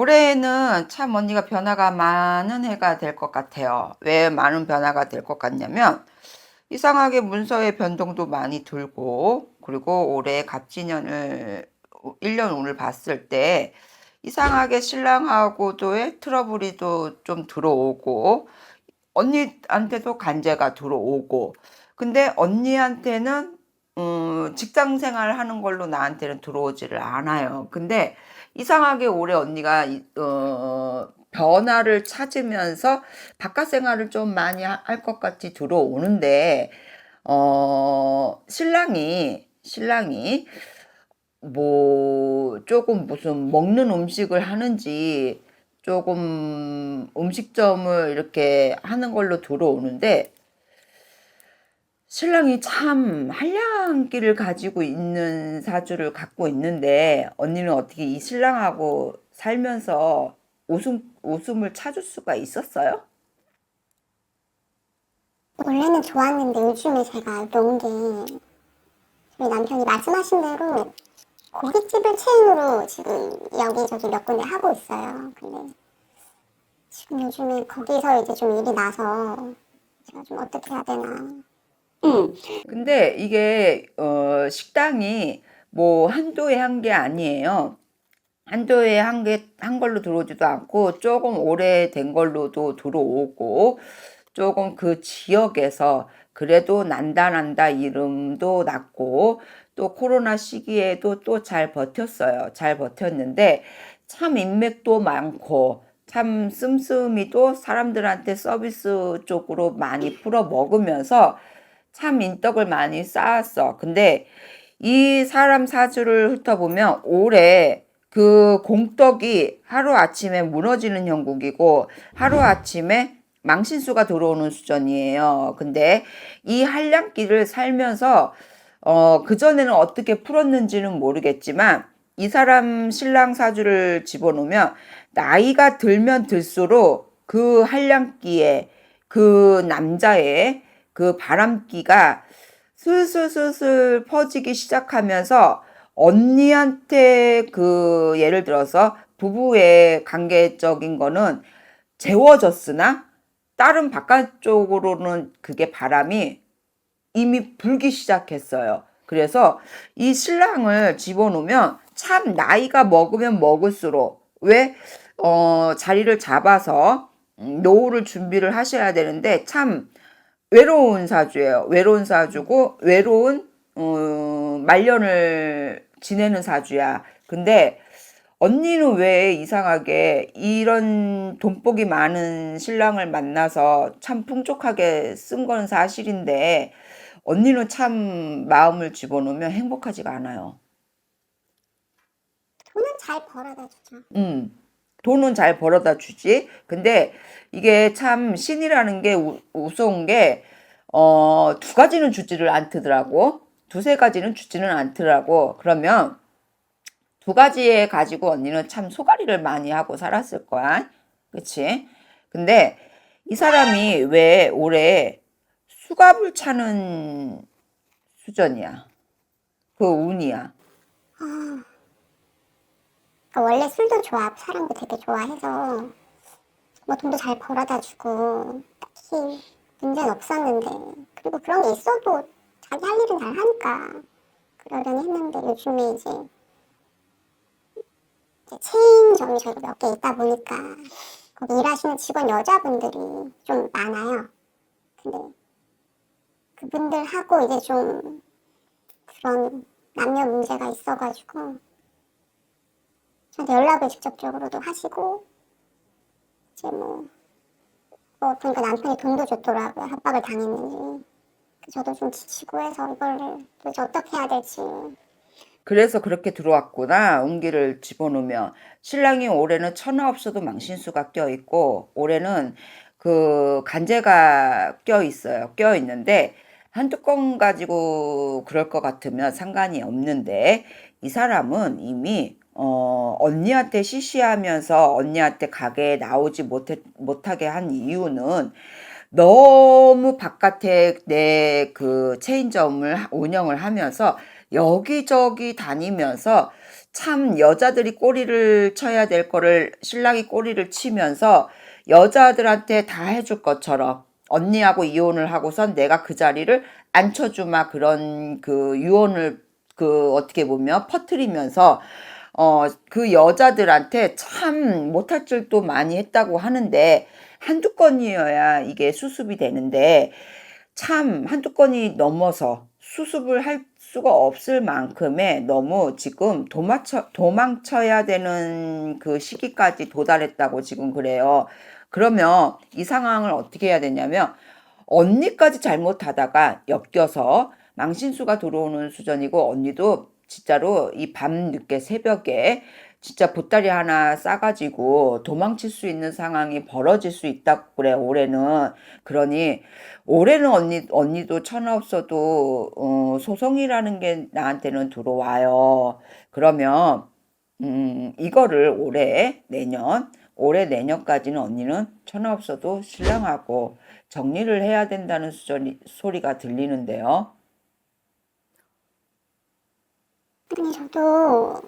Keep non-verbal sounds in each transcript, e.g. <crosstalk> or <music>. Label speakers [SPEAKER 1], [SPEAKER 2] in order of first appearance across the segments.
[SPEAKER 1] 올해는 참 언니가 변화가 많은 해가 될 것 같아요. 왜 많은 변화가 될 것 같냐면 이상하게 문서의 변동도 많이 들고 그리고 올해 갑진년을 1년 운을 봤을 때 이상하게 신랑하고도의 트러블이 또좀 들어오고 언니한테도 간제가 들어오고 근데 언니한테는 음, 직장 생활 하는 걸로 나한테는 들어오지를 않아요. 근데 이상하게 올해 언니가 이- 어, 변화를 찾으면서 바깥 생활을 좀 많이 할 것 같이 들어오는데 어, 신랑이 신랑이 뭐 조금 무슨 먹는 음식을 하는지 조금 음식점을 이렇게 하는 걸로 들어오는데 신랑이 참 한량기를 가지고 있는 사주를 갖고 있는데 언니는 어떻게 이 신랑하고 살면서 웃음 웃음을 찾을 수가 있었어요?
[SPEAKER 2] 원래는 좋았는데 요즘에 제가 놓은 게 저희 남편이 말씀하신 대로 고깃집을 체인으로 지금 여기저기 몇 군데 하고 있어요. 근데 지금 요즘에 거기서 이제 좀 일이 나서 제가 좀 어떻게 해야 되나.
[SPEAKER 1] 음. 근데 이게 어 식당이 뭐 한도에 한 게 아니에요. 한도에 한게한 걸로 들어오지도 않고 조금 오래된 걸로도 들어오고 조금 그 지역에서 그래도 난다 난다 이름도 났고 또 코로나 시기에도 또 잘 버텼어요. 잘 버텼는데 참 인맥도 많고 참 씀씀이도 사람들한테 서비스 쪽으로 많이 풀어 먹으면서 참 인덕을 많이 쌓았어. 근데 이 사람 사주를 훑어보면 올해 그 공덕이 하루아침에 무너지는 형국이고 하루아침에 망신수가 들어오는 수준이에요. 근데 이 한량기를 살면서 어, 그전에는 어떻게 풀었는지는 모르겠지만 이 사람 신랑 사주를 집어넣으면 나이가 들면 들수록 그 한량기에 그 남자의 그 바람기가 슬슬슬슬 퍼지기 시작하면서 언니한테 그 예를 들어서 부부의 관계적인 거는 재워졌으나 다른 바깥쪽으로는 그게 바람이 이미 불기 시작했어요. 그래서 이 신랑을 집어넣으면 참 나이가 먹으면 먹을수록 왜 어, 자리를 잡아서 음, 노후를 준비를 하셔야 되는데 참 외로운 사주예요. 외로운 사주고 외로운 어, 말년을 지내는 사주야. 근데 언니는 왜 이상하게 이런 돈복이 많은 신랑을 만나서 참 풍족하게 쓴 건 사실인데 언니는 참 마음을 집어넣으면 행복하지가 않아요.
[SPEAKER 2] 돈은 잘 벌어다 주죠.
[SPEAKER 1] 음, 돈은 잘 벌어다 주지. 근데 이게 참 신이라는 게 우, 우스운 게, 어, 두 가지는 주지를 않더라고. 두세 가지는 주지는 않더라고. 그러면 두 가지에 가지고 언니는 참 소가리를 많이 하고 살았을 거야. 그치? 근데 이 사람이 왜 올해 수갑을 차는 수전이야. 그 운이야.
[SPEAKER 2] 그러니까 원래 술도 좋아, 사람도 되게 좋아해서 뭐 돈도 잘 벌어다 주고 딱히 문제는 없었는데 그리고 그런 게 있어도 자기 할 일은 잘 하니까 그러려니 했는데 요즘에 이제, 이제 체인점이 저희가 몇개 있다 보니까 거기 일하시는 직원 여자분들이 좀 많아요. 근데 그분들하고 이제 좀 그런 남녀 문제가 있어가지고 연락을 직접적으로도 하시고 이제 뭐, 뭐 그러니까 남편이 돈도 줬더라고요 협박을 당했는지 저도 좀 지치고 해서 이거를 도대체 어떻게 해야 될지
[SPEAKER 1] 그래서 그렇게 들어왔구나. 운기를 집어넣으면. 신랑이 올해는 천하 없어도 망신수가 껴 있고, 올해는 그 간제가 껴 있어요. 껴 있는데, 한두 건 가지고 그럴 것 같으면 상관이 없는데, 이 사람은 이미, 어, 언니한테 시시하면서 언니한테 가게에 나오지 못해, 못하게 한 이유는 너무 바깥에 내 그 체인점을 하- 운영을 하면서 여기저기 다니면서 참 여자들이 꼬리를 쳐야 될 거를 신랑이 꼬리를 치면서 여자들한테 다 해줄 것처럼 언니하고 이혼을 하고선 내가 그 자리를 앉혀주마 그런 그 유언을 그 어떻게 보면 퍼뜨리면서 어 그 여자들한테 참 못할 줄도 많이 했다고 하는데 한두 건이어야 이게 수습이 되는데 참 한두 건이 넘어서 수습을 할 수가 없을 만큼의 너무 지금 도망쳐, 도망쳐야 되는 그 시기까지 도달했다고 지금 그래요. 그러면 이 상황을 어떻게 해야 되냐면 언니까지 잘못하다가 엮여서 망신수가 들어오는 수준이고 언니도 진짜로 이 밤 늦게 새벽에 진짜 보따리 하나 싸가지고 도망칠 수 있는 상황이 벌어질 수 있다고 그래 올해는 그러니 올해는 언니 언니도 천하 없어도 어, 소송이라는 게 나한테는 들어와요 그러면 음 이거를 올해 내년 올해 내년까지는 언니는 천하 없어도 신랑하고 정리를 해야 된다는 수준이, 소리가 들리는데요.
[SPEAKER 2] 아니 저도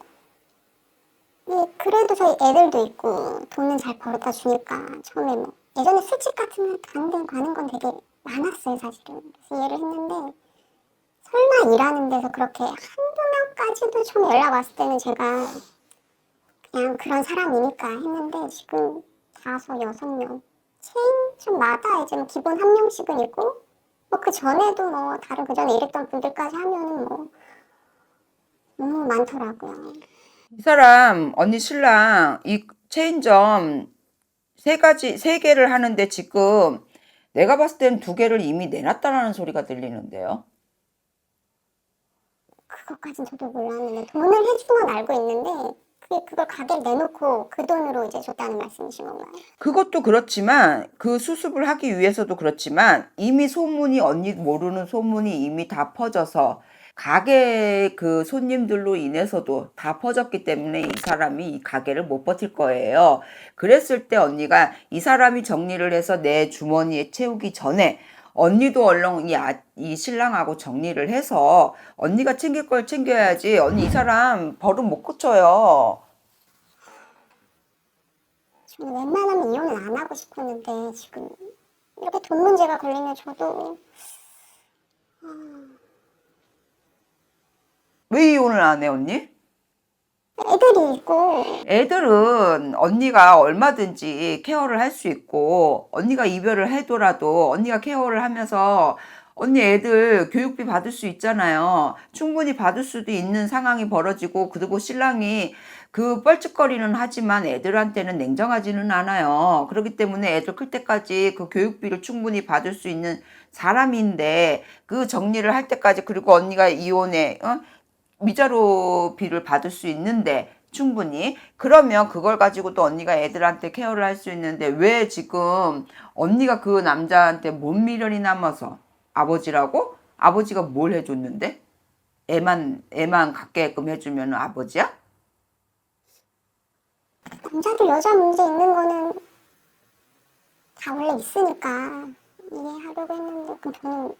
[SPEAKER 2] 네, 그래도 저희 애들도 있고 돈은 잘 벌어다 주니까 처음에 뭐 예전에 술집 같은 데 가는 데 가는 건 되게 많았어요 사실은. 그래서 이해를 했는데 설마 일하는 데서 그렇게 한두 명까지도 처음 연락 왔을 때는 제가 그냥 그런 사람이니까 했는데 지금 다섯 여섯 명 체인점마다 이제 뭐 기본 한 명씩은 있고 뭐 그 전에도 뭐 다른 그 전에 일했던 분들까지 하면은 뭐 너무 많더라고요.
[SPEAKER 1] 이 사람 언니 신랑 이 체인점 세 가지 세 개를 하는데 지금 내가 봤을 땐두 개를 이미 내놨다라는 소리가 들리는데요.
[SPEAKER 2] 그것까진 저도 몰랐는데 돈을 해준 건 알고 있는데 그게 그걸 가게를 내놓고 그 돈으로 이제 줬다는 말씀이신 건가요?
[SPEAKER 1] 그것도 그렇지만 그 수습을 하기 위해서도 그렇지만 이미 소문이 언니 모르는 소문이 이미 다 퍼져서 가게 그 손님들로 인해서도 다 퍼졌기 때문에 이 사람이 이 가게를 못 버틸 거예요. 그랬을 때 언니가 이 사람이 정리를 해서 내 주머니에 채우기 전에 언니도 얼른 이, 아, 이 신랑하고 정리를 해서 언니가 챙길 걸 챙겨야지. 언니 이 사람 버릇 못 고쳐요.
[SPEAKER 2] 저는 웬만하면 이혼은 안 하고 싶었는데 지금 이렇게 돈 문제가 걸리면 저도
[SPEAKER 1] 왜 이혼을 안 해, 언니?
[SPEAKER 2] 애들이 있고
[SPEAKER 1] 애들은 언니가 얼마든지 케어를 할 수 있고 언니가 이별을 해도라도 언니가 케어를 하면서 언니 애들 교육비 받을 수 있잖아요. 충분히 받을 수도 있는 상황이 벌어지고 그리고 신랑이 그 뻘쭘거리는 하지만 애들한테는 냉정하지는 않아요. 그렇기 때문에 애들 클 때까지 그 교육비를 충분히 받을 수 있는 사람인데 그 정리를 할 때까지 그리고 언니가 이혼해 어? 미자료비를 받을 수 있는데 충분히. 그러면 그걸 가지고도 언니가 애들한테 케어를 할 수 있는데 왜 지금 언니가 그 남자한테 뭔 미련이 남아서 아버지라고? 아버지가 뭘 해줬는데? 애만 애만 갖게끔 해주면 아버지야?
[SPEAKER 2] 남자들 여자 문제 있는 거는 다 원래 있으니까 이해하려고 했는데 그럼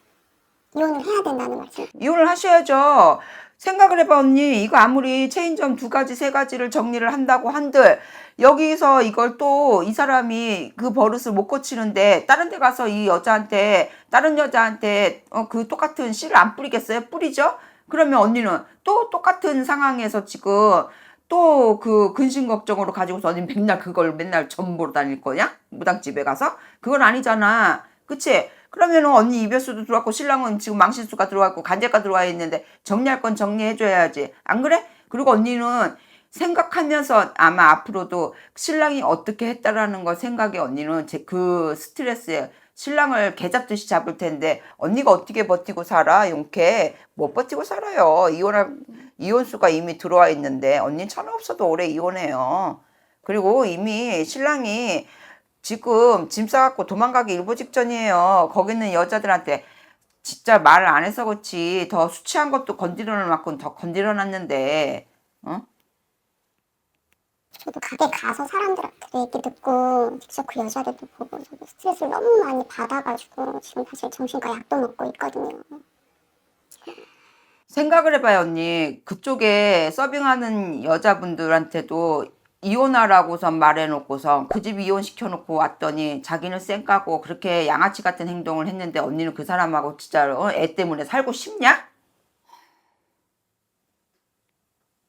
[SPEAKER 2] 이혼을 해야 된다는 말씀
[SPEAKER 1] 이혼을 하셔야죠. 생각을 해봐 언니 이거 아무리 체인점 두 가지 세 가지를 정리를 한다고 한들 여기서 이걸 또 이 사람이 그 버릇을 못 고치는데 다른 데 가서 이 여자한테 다른 여자한테 어, 그 똑같은 씨를 안 뿌리겠어요? 뿌리죠? 그러면 언니는 또 똑같은 상황에서 지금 또 그 근심 걱정으로 가지고서 언니 맨날 그걸 맨날 전보로 다닐 거냐? 무당집에 가서? 그건 아니잖아. 그치? 그러면은 언니 이별수도 들어왔고 신랑은 지금 망신수가 들어왔고 간제가 들어와 있는데 정리할 건 정리해줘야지. 안 그래? 그리고 언니는 생각하면서 아마 앞으로도 신랑이 어떻게 했다라는 거 생각에 언니는 제 그 스트레스에 신랑을 개잡듯이 잡을 텐데 언니가 어떻게 버티고 살아 용케 못 버티고 살아요 이혼할 이혼수가 이미 들어와 있는데 언니 천하 없어도 올해 이혼해요 그리고 이미 신랑이 지금 짐 싸갖고 도망가기 일보 직전이에요. 거기 있는 여자들한테 진짜 말을 안 해서 그렇지 더 수치한 것도 건드려 놨고 더 건드려 놨는데 어?
[SPEAKER 2] 저도 가게 가서 사람들한테 얘기 듣고 직접 그 여자들도 보고 저도 스트레스를 너무 많이 받아가지고 지금 사실 정신과 약도 먹고 있거든요
[SPEAKER 1] 생각을 해봐요, 언니. 그쪽에 서빙하는 여자분들한테도 이혼하라고선 말해놓고선 그집 이혼시켜놓고 왔더니 자기는 쌩 까고 그렇게 양아치 같은 행동을 했는데 언니는 그 사람하고 진짜로 어? 애 때문에 살고 싶냐?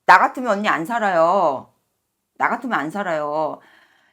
[SPEAKER 1] 나 같으면 언니 안 살아요. 나 같으면 안 살아요.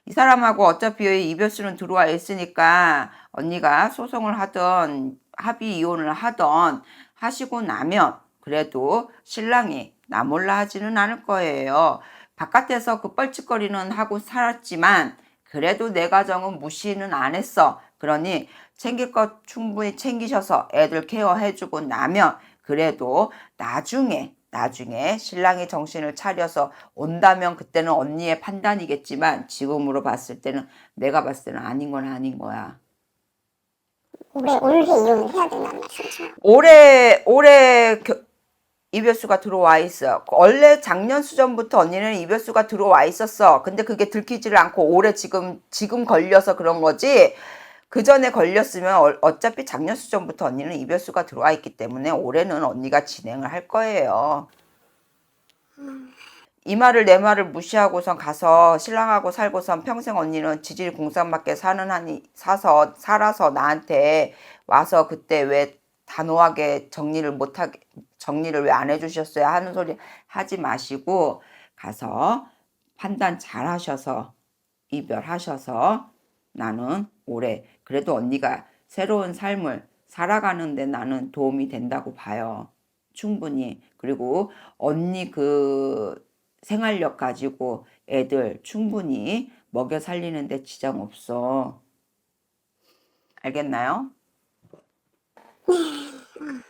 [SPEAKER 1] 이 사람하고 어차피 이별수는 들어와 있으니까 언니가 소송을 하던 합의 이혼을 하던 하시고 나면 그래도 신랑이 나 몰라 하지는 않을 거예요. 바깥에서 그 뻘짓거리는 하고 살았지만 그래도 내 가정은 무시는 안 했어. 그러니 챙길 것 충분히 챙기셔서 애들 케어해주고 나면 그래도 나중에 나중에 신랑이 정신을 차려서 온다면 그때는 언니의 판단이겠지만 지금으로 봤을 때는 내가 봤을 때는 아닌 건 아닌 거야.
[SPEAKER 2] 올해 올해 이혼을 해야 된다는 말씀이죠.
[SPEAKER 1] 올해 올해 겨- 이별수가 들어와 있어. 원래 작년 수전부터 언니는 이별수가 들어와 있었어. 근데 그게 들키지를 않고 올해 지금 지금 걸려서 그런 거지. 그 전에 걸렸으면 어- 어차피 작년 수전부터 언니는 이별수가 들어와 있기 때문에 올해는 언니가 진행을 할 거예요. 이 말을 내 말을 무시하고선 가서 신랑하고 살고선 평생 언니는 지질 공산밖에 사는 한이 사서 살아서 나한테 와서 그때 왜 단호하게 정리를 못하게 정리를 왜 안 해주셨어요 하는 소리 하지 마시고 가서 판단 잘 하셔서 이별하셔서 나는 올해 그래도 언니가 새로운 삶을 살아가는데 나는 도움이 된다고 봐요. 충분히. 그리고 언니 그 생활력 가지고 애들 충분히 먹여 살리는데 지장 없어. 알겠나요? <laughs>